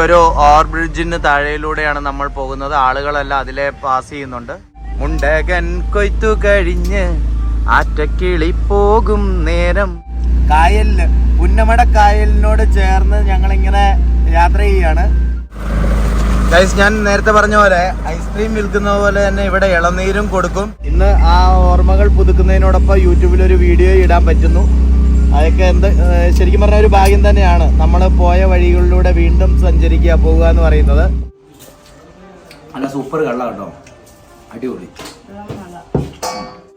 ഒരു ഓവർ ബ്രിഡ്ജിന് താഴെയിലൂടെയാണ് നമ്മൾ പോകുന്നത്. ആളുകളെല്ലാം അതിലെ പാസ് ചെയ്യുന്നുണ്ട്. മുണ്ടകൻ കൊയ്ത്തു കഴിഞ്ഞ് ആറ്റക്കിളി പോകും നേരം. കായലിന് പുന്നമട കായലിനോട് ചേർന്ന് ഞങ്ങളിങ്ങനെ യാത്ര ചെയ്യാണ് ഗൈസ് ഞാൻ നേരത്തെ പറഞ്ഞ പോലെ ഐസ്ക്രീം വിൽക്കുന്ന പോലെ തന്നെ ഇവിടെ ഇളനീരും കൊടുക്കും. ഇന്ന് ആ ഓർമ്മകൾ പുതുക്കുന്നതിനോടൊപ്പം യൂട്യൂബിൽ ഒരു വീഡിയോ ഇടാൻ പറ്റുന്നു. അതൊക്കെ എന്ത് ശരിക്കും പറഞ്ഞ ഒരു ഭാഗ്യം തന്നെയാണ്. നമ്മൾ പോയ വഴികളിലൂടെ വീണ്ടും സഞ്ചരിക്കുക പോകുക എന്ന് പറയുന്നത്. നല്ല സൂപ്പർ കള്ള കേട്ടോ. അടിപൊളി.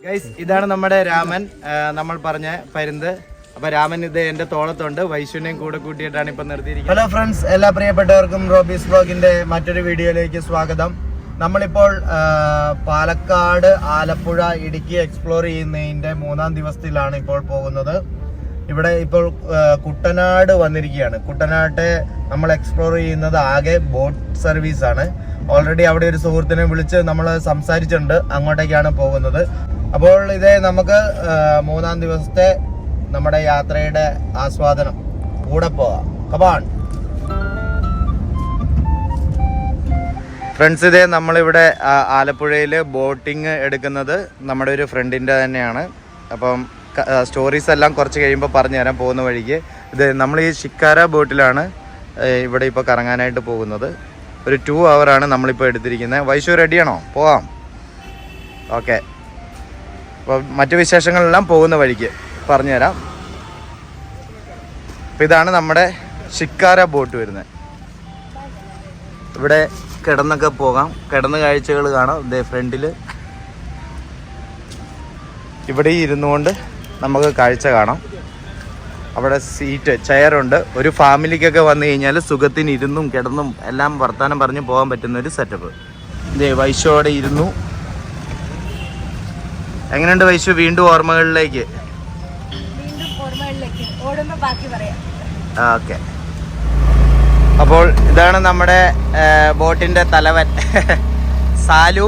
ഗൈസ് ഇതാണ് നമ്മുടെ രാമൻ. നമ്മൾ പറഞ്ഞ പരുന്ത്. അപ്പൊ രാമൻ ഇത് എന്റെ തോളത്തുണ്ട്. വൈശുവിനെയും കൂടെ കൂട്ടിയിട്ടാണ് ഇപ്പൊ നിർത്തിയിരിക്കുന്നത്. ഹലോ ഫ്രണ്ട്സ് എല്ലാ പ്രിയപ്പെട്ടവർക്കും റോബീസ് ബ്ലോഗിന്റെ മറ്റൊരു വീഡിയോയിലേക്ക് സ്വാഗതം. നമ്മളിപ്പോൾ പാലക്കാട് ആലപ്പുഴ ഇടുക്കി എക്സ്പ്ലോർ ചെയ്യുന്നതിന്റെ മൂന്നാം ദിവസത്തിലാണ് ഇപ്പോൾ പോകുന്നത്. ഇവിടെ ഇപ്പോൾ കുട്ടനാട് വന്നിരിക്കുകയാണ്. കുട്ടനാട്ടെ നമ്മൾ എക്സ്പ്ലോർ ചെയ്യുന്നത് ആകെ ബോട്ട് സർവീസ് ആണ്. ഓൾറെഡി അവിടെ ഒരു സുഹൃത്തിനെ വിളിച്ച് നമ്മൾ സംസാരിച്ചിട്ടുണ്ട്. അങ്ങോട്ടേക്കാണ് പോകുന്നത്. അപ്പോൾ ഇതേ നമുക്ക് മൂന്നാം ദിവസത്തെ നമ്മുടെ യാത്രയുടെ ആസ്വാദനം. കൂടെ പോവാം. കബാൺ ഫ്രണ്ട്സ് ഇതേ നമ്മളിവിടെ ആലപ്പുഴയിൽ ബോട്ടിങ് എടുക്കുന്നത് നമ്മുടെ ഒരു ഫ്രണ്ടിന്റെ തന്നെയാണ്. അപ്പം സ്റ്റോറീസ് എല്ലാം കുറച്ച് കഴിയുമ്പോൾ പറഞ്ഞു തരാൻ പോകുന്ന വഴിക്ക്. ഇത് നമ്മൾ ഈ ഷിക്കാര ബോട്ടിലാണ് ഇവിടെ ഇപ്പോൾ കറങ്ങാനായിട്ട് പോകുന്നത്. ഒരു ടു ആണ് നമ്മളിപ്പോൾ എടുത്തിരിക്കുന്നത് വൈശു റെഡിയാണോ പോവാം. ഓക്കെ അപ്പോൾ മറ്റു വിശേഷങ്ങളെല്ലാം പോകുന്ന വഴിക്ക് പറഞ്ഞുതരാം അപ്പോൾ ഇതാണ് നമ്മുടെ ഷിക്കാര ബോട്ട് വരുന്നത് ഇവിടെ കിടന്നൊക്കെ പോകാം. കിടന്ന കാഴ്ചകൾ കാണാം. ഇതേ ഫ്രണ്ടിൽ ഇവിടെ ഇരുന്നുകൊണ്ട് നമുക്ക് കാഴ്ച കാണാം. അവിടെ സീറ്റ് ചെയറുണ്ട് ഒരു ഫാമിലിക്കൊക്കെ വന്നു കഴിഞ്ഞാൽ സുഖത്തിന് ഇരുന്നും കിടന്നും എല്ലാം വർത്തമാനം പറഞ്ഞ് പോകാൻ പറ്റുന്ന ഒരു സെറ്റപ്പ് ഇതേ വൈശോടെ ഇരുന്നു. എങ്ങനെയുണ്ട് വൈശു വീണ്ടും ഓർമ്മകളിലേക്ക്? ഓക്കെ. അപ്പോൾ ഇതാണ് നമ്മുടെ ബോട്ടിന്റെ ബോട്ടിന്റെ തലവൻ. സാലു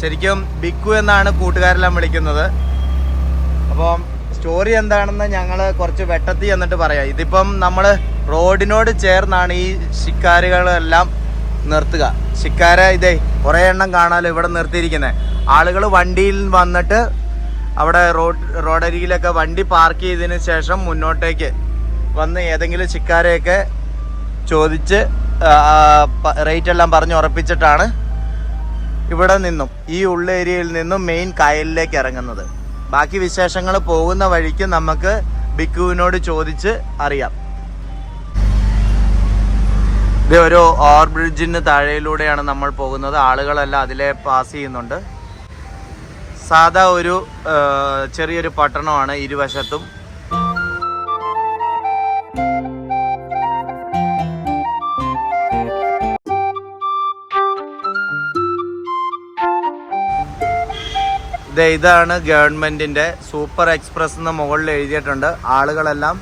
ശരിക്കും ബിക്കു എന്നാണ് കൂട്ടുകാരെല്ലാം വിളിക്കുന്നത്. അപ്പം സ്റ്റോറി എന്താണെന്ന് ഞങ്ങൾ കുറച്ച് വെട്ടത്തി എന്നിട്ട് പറയാം. ഇതിപ്പം നമ്മൾ റോഡിനോട് ചേർന്നാണ് ഈ ശിക്കാരുകളെല്ലാം നിർത്തുക. ശിക്കാര ഇതേ കുറേ എണ്ണം കാണാലോ ഇവിടെ നിർത്തിയിരിക്കുന്നത് ആളുകൾ വണ്ടിയിൽ വന്നിട്ട് അവിടെ റോഡ് റോഡരികിലൊക്കെ വണ്ടി പാർക്ക് ചെയ്തതിന് ശേഷം മുന്നോട്ടേക്ക് വന്ന് ഏതെങ്കിലും ശിക്കാരെയൊക്കെ ചോദിച്ച് റേറ്റ് എല്ലാം പറഞ്ഞ് ഉറപ്പിച്ചിട്ടാണ് ഇവിടെ നിന്നും ഈ ഉള്ള ഏരിയയിൽ നിന്നും മെയിൻ കായലിലേക്ക് ഇറങ്ങുന്നത്. ബാക്കി വിശേഷങ്ങൾ പോകുന്ന വഴിക്ക് നമുക്ക് ബിക്കുവിനോട് ചോദിച്ച് അറിയാം. ഇത് ഒരു ഓവർ ബ്രിഡ്ജിന് താഴെയിലൂടെയാണ് നമ്മൾ പോകുന്നത്. ആളുകളെല്ലാം അതിലെ പാസ് ചെയ്യുന്നുണ്ട്. സാധാ ഒരു ചെറിയൊരു പട്ടണമാണ് ഇരുവശത്തും. ഇതാണ് ഗവൺമെന്റിന്റെ സൂപ്പർ എക്സ്പ്രസ് എന്ന മുകളിൽ എഴുതിയിട്ടുണ്ട്. ആളുകളെല്ലാം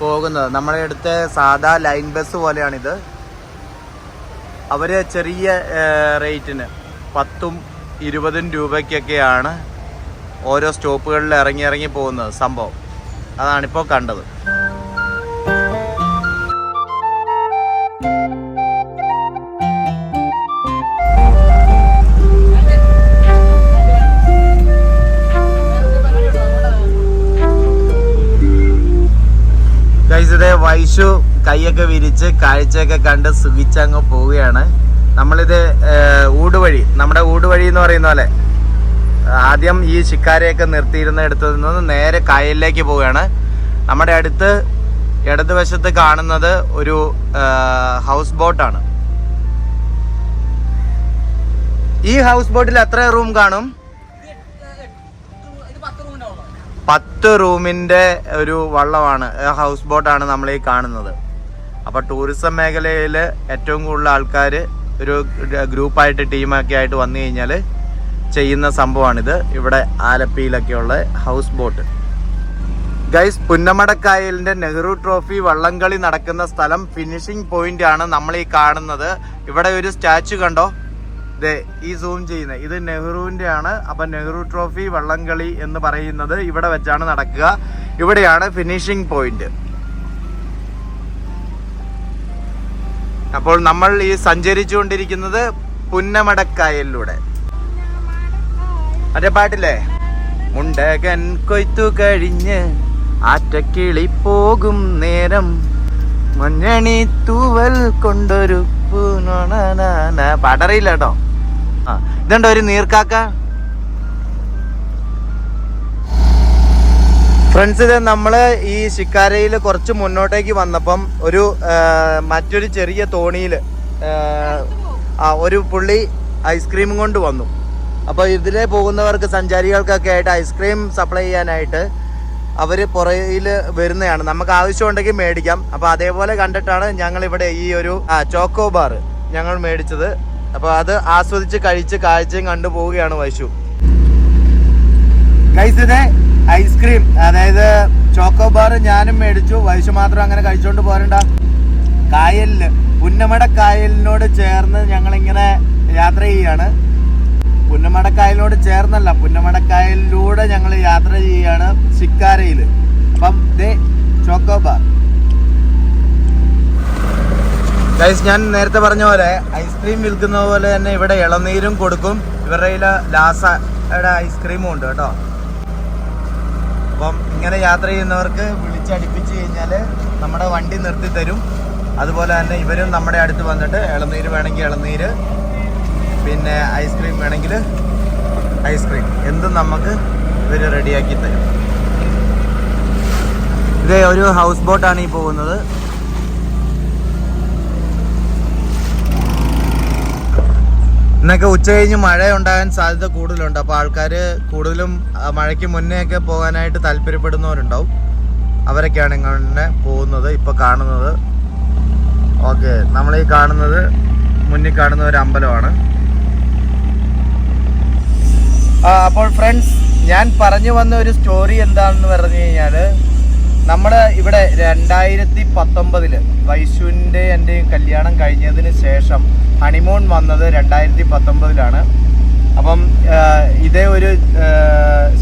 പോകുന്നത്. നമ്മുടെ അടുത്ത് സാധാ ലൈൻ ബസ് പോലെയാണിത്. അവർ ചെറിയ റേറ്റിന് പത്തും ഇരുപതും രൂപയ്ക്കൊക്കെയാണ് ഓരോ സ്റ്റോപ്പുകളിൽ ഇറങ്ങി ഇറങ്ങി പോകുന്നത് സംഭവം. അതാണിപ്പോൾ കണ്ടത്. ഗൈസ് ഇതേ വൈഷു കൈയൊക്കെ വിരിച്ച് കാഴ്ചയൊക്കെ കണ്ട് സുഖിച്ചങ്ങ് പോവുകയാണ്. നമ്മളിത് ഊടുവഴി നമ്മുടെ ഊടുവഴി എന്ന് പറയുന്ന പോലെ ആദ്യം ഈ ശിക്കാരയൊക്കെ നിർത്തിയിരുന്ന ഇടത്തു നിന്ന് നേരെ കായലിലേക്ക് പോവുകയാണ്. നമ്മുടെ അടുത്ത് ഇടതുവശത്ത് കാണുന്നത് ഒരു ഹൗസ് ബോട്ടാണ് ഈ ഹൗസ് ബോട്ടിൽ എത്ര റൂം കാണും? പത്ത് റൂമിന്റെ ഒരു വള്ളമാണ് ഹൗസ് ബോട്ടാണ് നമ്മൾ ഈ കാണുന്നത്. അപ്പോൾ ടൂറിസം മേഖലയിൽ ഏറ്റവും കൂടുതൽ ആൾക്കാർ ഒരു ഗ്രൂപ്പായിട്ട് ടീമൊക്കെ ആയിട്ട് വന്നു കഴിഞ്ഞാൽ ചെയ്യുന്ന സംഭവമാണിത്. ഇവിടെ ആലപ്പിയിലൊക്കെയുള്ള ഹൗസ് ബോട്ട് ഗൈസ് പുന്നമടക്കായലിന്റെ നെഹ്റു ട്രോഫി വള്ളംകളി നടക്കുന്ന സ്ഥലം ഫിനിഷിംഗ് പോയിന്റ് ആണ് നമ്മൾ ഈ കാണുന്നത്. ഇവിടെ ഒരു സ്റ്റാച്ചു കണ്ടോ? ഈ സൂം ചെയ്യുന്നത് ഇത് നെഹ്റുവിന്റെ ആണ് അപ്പം നെഹ്റു ട്രോഫി വള്ളംകളി എന്ന് പറയുന്നത് ഇവിടെ വെച്ചാണ് നടക്കുക. ഇവിടെയാണ് ഫിനിഷിംഗ് പോയിന്റ് അപ്പോൾ നമ്മൾ ഈ സഞ്ചരിച്ചുകൊണ്ടിരിക്കുന്നത് പുന്നമടക്കായലിലൂടെ. മറ്റേ പാട്ടില്ലേ? മുണ്ടകൻ കൊയ്ത്തു കഴിഞ്ഞ് ആറ്റക്കിളി പോകും നേരം. മഞ്ഞണി തൂവൽ കൊണ്ടൊരു. പാട്ടറിയില്ല കേട്ടോ. ഇതുണ്ടോ ഒരു നീർക്കാക്ക? ഫ്രണ്ട്സ് ഇത് നമ്മൾ ഈ ശിക്കാരയിൽ കുറച്ച് മുന്നോട്ടേക്ക് വന്നപ്പം ഒരു മറ്റൊരു ചെറിയ തോണിയിൽ ആ ഒരു പുള്ളി ഐസ്ക്രീം കൊണ്ട് വന്നു. അപ്പോൾ ഇതിലെ പോകുന്നവർക്ക് സഞ്ചാരികൾക്കൊക്കെ ആയിട്ട് ഐസ്ക്രീം സപ്ലൈ ചെയ്യാനായിട്ട് അവർ പുറയിൽ വരുന്നതാണ്. നമുക്ക് ആവശ്യമുണ്ടെങ്കിൽ മേടിക്കാം. അപ്പോൾ അതേപോലെ കണ്ടിട്ടാണ് ഞങ്ങൾ ഇവിടെ ഈ ഒരു ചോക്കോ ബാർ ഞങ്ങൾ മേടിച്ചത്. അപ്പോൾ അത് ആസ്വദിച്ച് കഴിച്ച് കാഴ്ചയും കണ്ടു പോവുകയാണ് വൈശു. ഇത് ഐസ്ക്രീം അതായത് ചോക്കോ ബാർ ഞാനും മേടിച്ചു. വൈശു മാത്രം അങ്ങനെ കഴിച്ചോണ്ട് പോരണ്ട. കായലിൽ പുന്നമട കായലിനോട് ചേർന്ന് ഞങ്ങളിങ്ങനെ യാത്ര ചെയ്യാണ്. പുന്നമട കായലിനോട് ചേർന്നല്ല പുന്നമട കായലിലൂടെ ഞങ്ങൾ യാത്ര ചെയ്യാണ് ശിക്കാരയിൽ അപ്പം ദേ ചോക്കോ ബാർ ഗൈസ് ഞാൻ നേരത്തെ പറഞ്ഞ പോലെ ഐസ്ക്രീം വിൽക്കുന്ന പോലെ തന്നെ ഇവിടെ ഇളനീരും കൊടുക്കും. ഇവരുടെ കയ്യിൽ ലാസയുടെ ഐസ്ക്രീമും ഉണ്ട് കേട്ടോ. അപ്പം ഇങ്ങനെ യാത്ര ചെയ്യുന്നവർക്ക് വിളിച്ചടിപ്പിച്ച് കഴിഞ്ഞാൽ നമ്മുടെ വണ്ടി നിർത്തി തരും. അതുപോലെ തന്നെ ഇവരും നമ്മുടെ അടുത്ത് വന്നിട്ട് ഇളനീര് വേണമെങ്കിൽ ഇളനീര് പിന്നെ ഐസ്ക്രീം വേണമെങ്കിൽ ഐസ്ക്രീം എന്തും നമുക്ക് ഇവർ റെഡിയാക്കി തരും. ഇതേ ഒരു ഹൗസ് ബോട്ടാണ് ഈ പോകുന്നത്. ഇന്നൊക്കെ ഉച്ച കഴിഞ്ഞ് മഴ ഉണ്ടാകാൻ സാധ്യത കൂടുതലുണ്ട്. അപ്പോൾ ആൾക്കാർ കൂടുതലും മഴയ്ക്ക് മുന്നേ ഒക്കെ പോകാനായിട്ട് താല്പര്യപ്പെടുന്നവരുണ്ടാവും. അവരൊക്കെയാണ് ഇങ്ങനെ പോകുന്നത് ഇപ്പോൾ കാണുന്നത്. ഓക്കെ നമ്മൾ ഈ കാണുന്നത് മുന്നിൽ കാണുന്ന ഒരു അമ്പലമാണ്. അപ്പോൾ ഫ്രണ്ട്സ് ഞാൻ പറഞ്ഞു വന്ന ഒരു സ്റ്റോറി എന്താണെന്ന് പറഞ്ഞു കഴിഞ്ഞാൽ നമ്മൾ ഇവിടെ രണ്ടായിരത്തി പത്തൊമ്പതിൽ വൈശുവിന്റെ എന്റെയും കല്യാണം കഴിഞ്ഞതിന് ശേഷം ഹണിമൂൺ വന്നത് രണ്ടായിരത്തി പത്തൊമ്പതിലാണ് അപ്പം ഇതേ ഒരു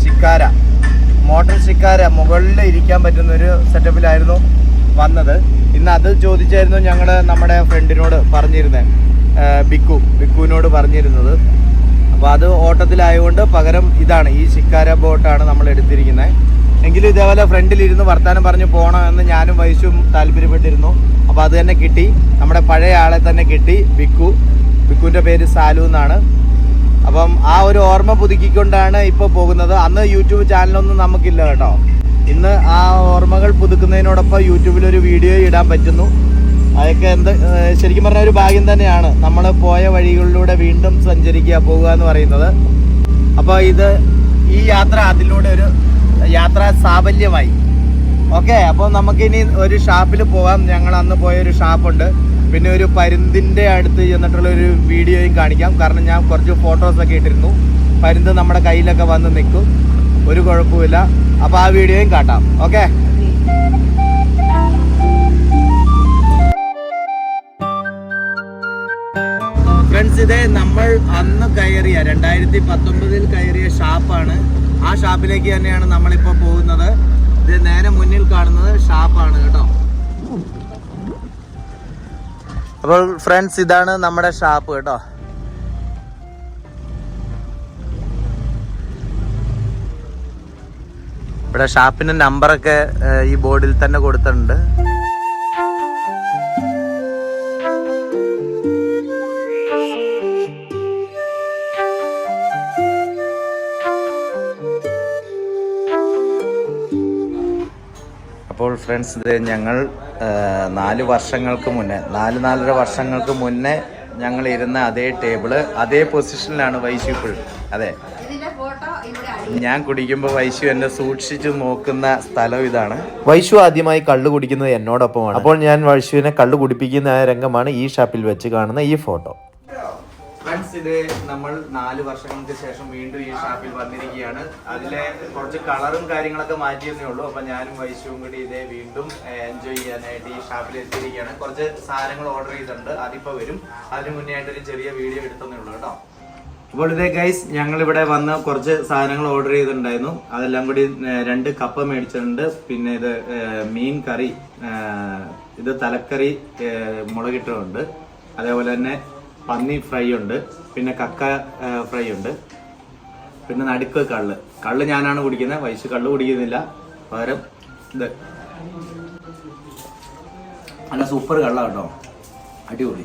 ശിക്കാര മോട്ടോർ ശിക്കാര മുകളിൽ ഇരിക്കാൻ പറ്റുന്ന ഒരു സെറ്റപ്പിലായിരുന്നു വന്നത്. ഇന്ന് അത് ചോദിച്ചായിരുന്നു ഞങ്ങൾ നമ്മുടെ ഫ്രണ്ടിനോട് പറഞ്ഞിരുന്നത് ബിക്കു ബിക്കുവിനോട് പറഞ്ഞിരുന്നത്. അപ്പോൾ അത് ഓട്ടത്തിലായതുകൊണ്ട് പകരം ഇതാണ് ഈ ശിക്കാര ബോട്ടാണ് നമ്മൾ എടുത്തിരിക്കുന്നത്. എങ്കിലും ഇതേപോലെ ഫ്രണ്ടിൽ ഇരുന്ന് വർത്താനം പറഞ്ഞ് പോകണമെന്ന് ഞാനും വൈശും താല്പര്യപ്പെട്ടിരുന്നു. അപ്പോൾ അത് തന്നെ കിട്ടി. നമ്മുടെ പഴയ ആളെ തന്നെ കിട്ടി. ബിക്കു. ബിക്കുവിന്റെ പേര് സാലു എന്നാണ്. അപ്പം ആ ഒരു ഓർമ്മ പുതുക്കിക്കൊണ്ടാണ് ഇപ്പോൾ പോകുന്നത്. അന്ന് യൂട്യൂബ് ചാനലൊന്നും നമുക്കില്ല കേട്ടോ. ഇന്ന് ആ ഓർമ്മകൾ പുതുക്കുന്നതിനോടൊപ്പം യൂട്യൂബിൽ ഒരു വീഡിയോ ഇടാൻ പറ്റുന്നു. അതൊക്കെ എന്ത് ശരിക്കും പറഞ്ഞാൽ ഒരു ഭാഗ്യം തന്നെയാണ്. നമ്മൾ പോയ വഴികളിലൂടെ വീണ്ടും സഞ്ചരിക്കുക പോകുക എന്ന് പറയുന്നത്. അപ്പോൾ ഇത് ഈ യാത്ര അതിലൂടെ ഒരു യാത്രാ സാഫല്യമായി ഓക്കെ അപ്പോൾ നമുക്കിനി ഒരു ഷാപ്പിൽ പോകാം ഞങ്ങൾ അന്ന് പോയ ഒരു ഷാപ്പുണ്ട്. പിന്നെ ഒരു പരുന്തിന്റെ അടുത്ത് ചെന്നിട്ടുള്ള ഒരു വീഡിയോയും കാണിക്കാം. കാരണം ഞാൻ കുറച്ച് ഫോട്ടോസൊക്കെ ഇട്ടിരുന്നു. പരുന്ത് നമ്മുടെ കയ്യിലൊക്കെ വന്ന് നിൽക്കും. ഒരു കുഴപ്പമില്ല അപ്പോൾ ആ വീഡിയോയും കാട്ടാം. ഓക്കെ ഫ്രണ്ട്സ് ഇതേ നമ്മൾ അന്ന് കയറിയ രണ്ടായിരത്തി പത്തൊമ്പതിൽ കയറിയ ഷാപ്പാണ് ആ ഷാപ്പിലേക്ക് തന്നെയാണ് നമ്മളിപ്പോൾ പോകുന്നത്. ഇത് നേരെ മുന്നിൽ കാണുന്നത് ഷാപ്പാണ് കേട്ടോ. അപ്പോൾ ഫ്രണ്ട്സ് ഇതാണ് നമ്മുടെ ഷാപ്പ് കേട്ടോ. ഇവിടെ ഷാപ്പിന്റെ നമ്പറൊക്കെ ഈ ബോർഡിൽ തന്നെ കൊടുത്തിട്ടുണ്ട്. ഫ്രണ്ട്സ് ഇത് ഞങ്ങൾ നാല് വർഷങ്ങൾക്ക് മുന്നേ നാല് നാലര വർഷങ്ങൾക്ക് മുന്നേ ഞങ്ങൾ ഇരുന്ന അതേ ടേബിൾ അതേ പൊസിഷനിലാണ് വൈശു ഇപ്പോഴും. അതെ. ഇതിന്റെ ഫോട്ടോ ഇവിടെ ഞാൻ കുടിക്കുമ്പോൾ വൈശു എന്നെ സൂക്ഷിച്ചു നോക്കുന്ന സ്ഥലം ഇതാണ്. വൈശു ആദ്യമായി കള്ളു കുടിക്കുന്നത് എന്നോടൊപ്പമാണ്. അപ്പോൾ ഞാൻ വൈശുവിനെ കള്ളു കുടിപ്പിക്കുന്ന ആ രംഗമാണ് ഈ ഷാപ്പിൽ വെച്ച് കാണുന്ന ഈ ഫോട്ടോ. ഫ്രണ്ട്സ് ഇത് നമ്മൾ നാല് വർഷങ്ങൾക്ക് ശേഷം വീണ്ടും ഈ ഷാപ്പിൽ വന്നിരിക്കുകയാണ്. അതിലെ കുറച്ച് കളറും കാര്യങ്ങളൊക്കെ മാറ്റിയെന്നേ ഉള്ളൂ. അപ്പൊ ഞാനും വൈശുവും കൂടി ഇതേ വീണ്ടും എൻജോയ് ചെയ്യാനായിട്ട് ഈ ഷാപ്പിൽ എത്തിയിരിക്കുകയാണ്. കുറച്ച് സാധനങ്ങൾ ഓർഡർ ചെയ്തിട്ടുണ്ട്. അതിപ്പോ വരും. അതിന് മുന്നേ ആയിട്ട് ഒരു ചെറിയ വീഡിയോ എടുത്തന്നേ ഉള്ളൂ കേട്ടോ. അപ്പോൾ ഇതേ ഗൈസ് ഞങ്ങൾ ഇവിടെ വന്ന് കുറച്ച് സാധനങ്ങൾ ഓർഡർ ചെയ്തിട്ടുണ്ടായിരുന്നു. അതെല്ലാം കൂടി രണ്ട് കപ്പ മേടിച്ചിട്ടുണ്ട്. പിന്നെ ഇത് മീൻ കറി ഇത് തലക്കറി മുളകിട്ടുണ്ട് അതേപോലെ തന്നെ പന്നി ഫ്രൈ ഉണ്ട് പിന്നെ കക്ക ഫ്രൈ ഉണ്ട് പിന്നെ നടുക്ക് കള്ള്. കള്ള് ഞാനാണ് കുടിക്കുന്നത് വയസ്സ് കള്ള് കുടിക്കുന്നില്ല. പകരം ഇത്. നല്ല സൂപ്പർ കള്ള കേട്ടോ അടിപൊളി.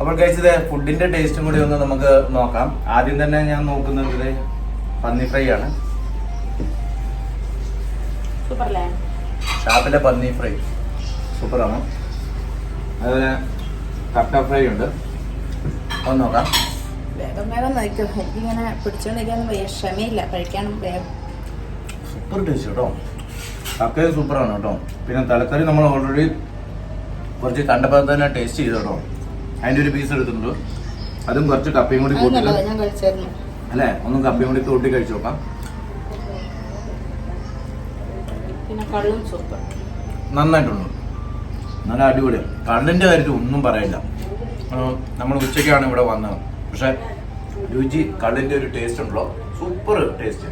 അപ്പോൾ കഴിച്ചത് ഫുഡിന്റെ ടേസ്റ്റും കൂടി ഒന്ന് നമുക്ക് നോക്കാം. ആദ്യം തന്നെ ഞാൻ നോക്കുന്നത് ഇത് പന്നി ഫ്രൈ ആണ്. ഷാപ്പിലെ പന്നി ഫ്രൈ. സൂപ്പറാണ്. അതുപോലെ കക്ക ഫ്രൈ ഉണ്ട് ഒന്ന് നോക്കാം. വേഗം വേഗം നോക്കും എനിക്കിങ്ങനെ പിടിച്ചോണ്ടിരിക്കാനും വയ്യ. ക്ഷമയില്ല. കഴിക്കാനും വേഗം. സൂപ്പർ ടേസ്റ്റ് കേട്ടോ. കക്കയും സൂപ്പറാണ് കേട്ടോ. പിന്നെ തലക്കറി നമ്മൾ ഓൾറെഡി കുറച്ച് കണ്ടപ്പോൾ തന്നെ ടേസ്റ്റ് ചെയ്തു കേട്ടോ. അതിന്റെ ഒരു പീസ് എടുത്തിട്ടുണ്ട്. അതും കുറച്ച് കപ്പയും കൂടി കൂട്ടിട്ട് അല്ലേ? ഒന്നും കപ്പയും കൂടി കൂട്ടി കഴിച്ചു നോക്കാം. നന്നായിട്ടുണ്ട്. നല്ല അടിപൊളിയാണ് കള്ളിന്റെ കാര്യത്തിൽ ഒന്നും പറയില്ല നമ്മൾ ഉച്ചയ്ക്കാണ് ഇവിടെ വന്നത്. പക്ഷെ രുചി കള്ളിന്റെ ഒരു ടേസ്റ്റ് ഉണ്ടല്ലോ. സൂപ്പർ ടേസ്റ്റ്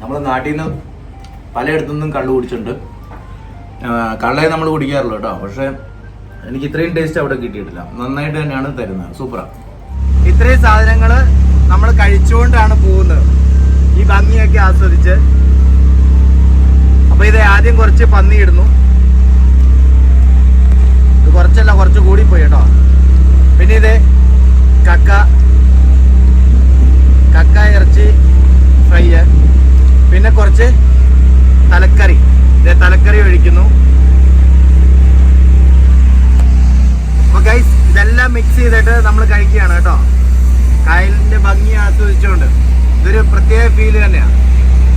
നമ്മൾ നാട്ടിൽ നിന്ന് പലയിടത്തു നിന്നും കള്ള് കുടിച്ചിട്ടുണ്ട്. കള്ളയെ കള്ളേ നമ്മൾ കുടിക്കാറുള്ളൂ കേട്ടോ. പക്ഷെ എനിക്ക് ഇത്രയും ടേസ്റ്റ് അവിടെ കിട്ടിയിട്ടില്ല. നന്നായിട്ട് തന്നെയാണ് തരുന്നത്. സൂപ്പറാ ഇത്രയും സാധനങ്ങൾ നമ്മൾ കഴിച്ചുകൊണ്ടാണ് പോകുന്നത്. ഈ ഭംഗിയൊക്കെ ആസ്വദിച്ച്. അപ്പൊ ഇത് ആദ്യം കുറച്ച് പന്നി ഇടുന്നു. കുറച്ചല്ല കുറച്ച് കൂടി പോയി കേട്ടോ. പിന്നെ ഇത് കക്ക. കക്ക ഇറച്ചി ഫ്രൈ. പിന്നെ കുറച്ച് തലക്കറി. ഇത് തലക്കറി ഒഴിക്കുന്നു. അപ്പൊ ഗൈസ് ഇതെല്ലാം മിക്സ് ചെയ്തിട്ട് നമ്മൾ കഴിക്കുകയാണ് കേട്ടോ. കായലിന്റെ ഭംഗി ആസ്വദിച്ചുകൊണ്ട് ഇതൊരു പ്രത്യേക ഫീൽ തന്നെയാണ്.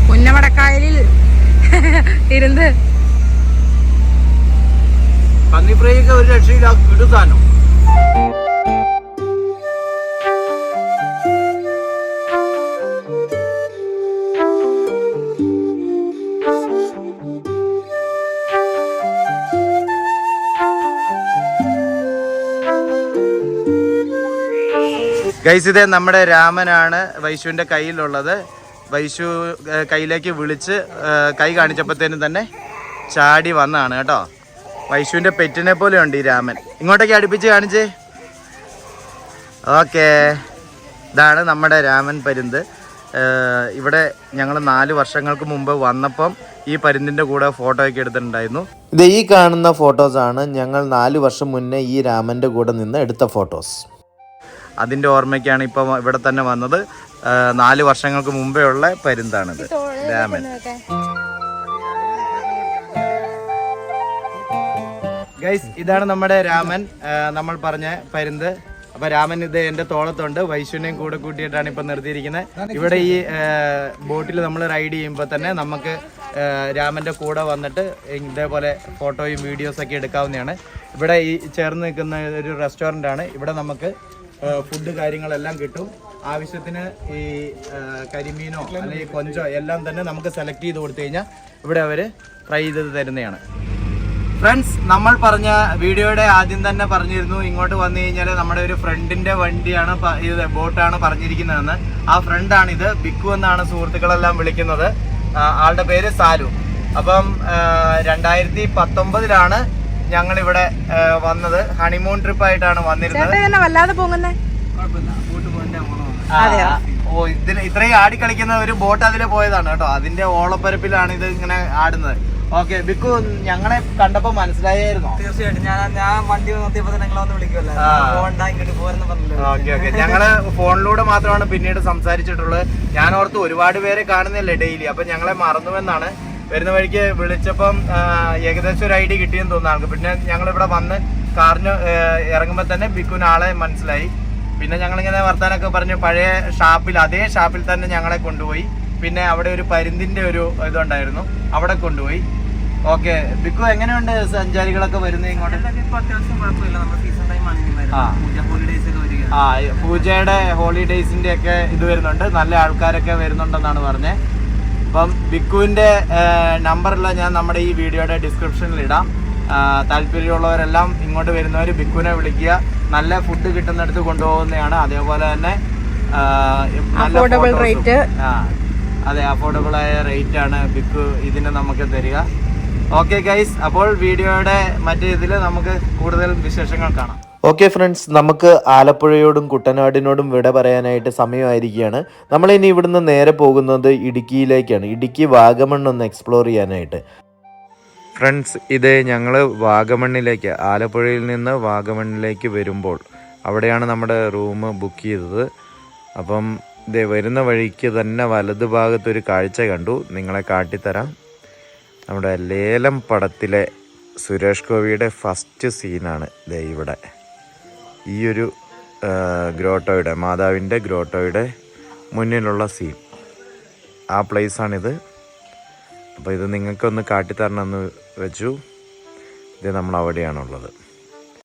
പുന്നമടക്കായലിൽ ഇരുന്ന് പന്നി ഫ്രൈ ഒരു രക്ഷയില്ല കിടു സാധനം ഗൈസ് ഇതേ നമ്മുടെ രാമനാണ് വൈശുവിന്റെ കയ്യിലുള്ളത്. വൈശു കയ്യിലേക്ക് വിളിച്ച് കൈ കാണിച്ചപ്പോഴത്തേനും തന്നെ ചാടി വന്നതാണ് കേട്ടോ. വൈശുവിന്റെ പെറ്റിനെ പോലെ ഉണ്ട് ഈ രാമൻ. ഇങ്ങോട്ടേക്ക് അടുപ്പിച്ച് കാണിച്ചേ. ഓക്കേ. ഇതാണ് നമ്മുടെ രാമൻ പരുന്ത്. ഇവിടെ ഞങ്ങൾ നാല് വർഷങ്ങൾക്ക് മുമ്പ് വന്നപ്പം ഈ പരുന്തിന്റെ കൂടെ ഫോട്ടോ ഒക്കെ എടുത്തിട്ടുണ്ടായിരുന്നു. ഇത് ഈ കാണുന്ന ഫോട്ടോസാണ് ഞങ്ങൾ നാല് വർഷം മുന്നേ ഈ രാമന്റെ കൂടെ നിന്ന് എടുത്ത ഫോട്ടോസ്. അതിന്റെ ഓർമ്മയ്ക്കാണ് ഇപ്പം ഇവിടെ തന്നെ വന്നത്. നാല് വർഷങ്ങൾക്ക് മുമ്പേ ഉള്ള പരുന്താണിത്. രാമൻ. ഗൈസ് ഇതാണ് നമ്മുടെ രാമൻ. നമ്മൾ പറഞ്ഞ പരുന്ത്. അപ്പൊ രാമൻ ഇത് എന്റെ തോളത്തുണ്ട്. വൈശ്വനെയും കൂടെ കൂട്ടിയിട്ടാണ് ഇപ്പൊ നിർത്തിയിരിക്കുന്നത്. ഇവിടെ ഈ ബോട്ടിൽ നമ്മൾ റൈഡ് ചെയ്യുമ്പോൾ തന്നെ നമുക്ക് രാമന്റെ കൂടെ വന്നിട്ട് ഇതേപോലെ ഫോട്ടോയും വീഡിയോസ് ഒക്കെ എടുക്കാവുന്നതാണ്. ഇവിടെ ഈ ചേർന്ന് നിൽക്കുന്ന ഒരു റെസ്റ്റോറന്റ് ആണ്. ഇവിടെ നമുക്ക് ഫുഡ് കാര്യങ്ങളെല്ലാം കിട്ടും. ആവശ്യത്തിന് ഈ കരിമീനോ അല്ലെങ്കിൽ കൊഞ്ചോ എല്ലാം തന്നെ നമുക്ക് സെലക്ട് ചെയ്ത് കൊടുത്തു കഴിഞ്ഞാൽ ഇവിടെ അവർ ഫ്രൈ ചെയ്ത് തരുന്നതാണ്. ഫ്രണ്ട്സ് നമ്മൾ പറഞ്ഞ വീഡിയോയുടെ ആദ്യം തന്നെ പറഞ്ഞിരുന്നു ഇങ്ങോട്ട് വന്നു കഴിഞ്ഞാൽ നമ്മുടെ ഒരു ഫ്രണ്ടിന്റെ വണ്ടിയാണ് ഇത് ബോട്ടാണ് പറഞ്ഞിരിക്കുന്നതെന്ന്. ആ ഫ്രണ്ടാണ് ഇത് ബിക്കു എന്നാണ് സുഹൃത്തുക്കളെല്ലാം വിളിക്കുന്നത്. ആളുടെ പേര് സാലു. അപ്പം രണ്ടായിരത്തി പത്തൊമ്പതിലാണ് ഞങ്ങൾ ഇവിടെ വന്നത്. ഹണിമൂൺ ട്രിപ്പ് ആയിട്ടാണ് വന്നിരുന്നത്. വല്ലാതെ ഓ ഇതിന് ഇത്രയും ആടി കളിക്കുന്ന ഒരു ബോട്ട് അതിൽ പോയതാണ് കേട്ടോ. അതിന്റെ ഓളപ്പരപ്പിലാണ് ഇത് ഇങ്ങനെ ആടുന്നത്. ഓക്കെ ബിക്കു ഞങ്ങളെ കണ്ടപ്പോ മനസ്സിലായായിരുന്നോ തീർച്ചയായിട്ടും. ഞാൻ ഞാൻ വണ്ടി നിർത്തിയപ്പോ ഒന്ന് വിളിക്കുമല്ലോ ഓക്കെ ഓക്കെ. ഞങ്ങൾ ഫോണിലൂടെ മാത്രമാണ് പിന്നീട് സംസാരിച്ചിട്ടുള്ളത്. ഞാൻ ഓർത്ത് ഒരുപാട് പേരെ കാണുന്നില്ല ഡെയിലി? അപ്പൊ ഞങ്ങളെ മറന്നുവെന്നാണ്. വരുന്ന വഴിക്ക് വിളിച്ചപ്പം ഏകദേശം ഒരു ഐഡിയ കിട്ടിയെന്ന് തോന്നുന്നു ആൾക്ക്. പിന്നെ ഞങ്ങൾ ഇവിടെ വന്ന് കാറിന് ഇറങ്ങുമ്പോൾ തന്നെ ബിക്കുന് ആളെ മനസ്സിലായി. പിന്നെ ഞങ്ങളിങ്ങനെ വർത്താനൊക്കെ പറഞ്ഞ് പഴയ ഷാപ്പിൽ അതേ ഷാപ്പിൽ തന്നെ ഞങ്ങളെ കൊണ്ടുപോയി. പിന്നെ അവിടെ ഒരു പരുന്തിന്റെ ഒരു ഇതുണ്ടായിരുന്നു. അവിടെ കൊണ്ടുപോയി. ഓക്കെ ബിക്കു എങ്ങനെയുണ്ട് സഞ്ചാരികളൊക്കെ വരുന്നത് ഇങ്ങോട്ട്? ആ. പൂജ ഹോളിഡേയ്സ് ഒക്കെ വരിക ആ പൂജയുടെ ഹോളിഡേയ്സിന്റെ ഒക്കെ ഇത് വരുന്നുണ്ട്. നല്ല ആൾക്കാരൊക്കെ വരുന്നുണ്ടെന്നാണ് പറഞ്ഞത് അപ്പം ബിക്കുവിന്റെ നമ്പറെല്ലാം ഞാൻ നമ്മുടെ ഈ വീഡിയോയുടെ ഡിസ്ക്രിപ്ഷനിൽ ഇടാം. താല്പര്യമുള്ളവരെല്ലാം ഇങ്ങോട്ട് വരുന്നവർ ബിക്കുവിനെ വിളിക്കുക. നല്ല ഫുഡ് കിട്ടുന്നിടത്ത് കൊണ്ടുപോകുന്നതാണ്. അതേപോലെ തന്നെ നല്ല Affordable അതെ അഫോർഡബിൾ ആയ റേറ്റ് ആണ് ബിക്കു ഇതിന് നമുക്ക് തരിക. ഓക്കെ ഗൈസ് അപ്പോൾ വീഡിയോയുടെ മറ്റേ ഇതിൽ നമുക്ക് കൂടുതൽ വിശേഷങ്ങൾ കാണാം. ഓക്കെ ഫ്രണ്ട്സ് നമുക്ക് ആലപ്പുഴയോടും കുട്ടനാടിനോടും വിട പറയാനായിട്ട് സമയമായിരിക്കുകയാണ്. നമ്മളിനി ഇവിടുന്ന് നേരെ പോകുന്നത് ഇടുക്കിയിലേക്കാണ്. ഇടുക്കി വാഗമൺ ഒന്ന് എക്സ്പ്ലോർ ചെയ്യാനായിട്ട്. ഫ്രണ്ട്സ് ഇത് ഞങ്ങൾ വാഗമണ്ണിലേക്ക് ആലപ്പുഴയിൽ നിന്ന് വാഗമണ്ണിലേക്ക് വരുമ്പോൾ അവിടെയാണ് നമ്മുടെ റൂം ബുക്ക് ചെയ്തത്. അപ്പം ഇത് വരുന്ന വഴിക്ക് തന്നെ വലതുഭാഗത്തൊരു കാഴ്ച കണ്ടു. നിങ്ങളെ കാട്ടിത്തരാം. നമ്മുടെ ലേലം പടത്തിലെ സുരേഷ് ഗോപിയുടെ ഫസ്റ്റ് സീനാണ് ദേ ഇവിടെ. ഈ ഒരു ഗ്രോട്ടോയുടെ മാതാവിന്റെ ഗ്രോട്ടോയുടെ മുന്നിലുള്ള സീൻ ആ പ്ലേസാണിത് അപ്പോൾ ഇത് നിങ്ങൾക്കൊന്ന് കാട്ടിത്തരണമെന്ന് വെച്ചു. ഇത് നമ്മൾ അവിടെയാണുള്ളത്.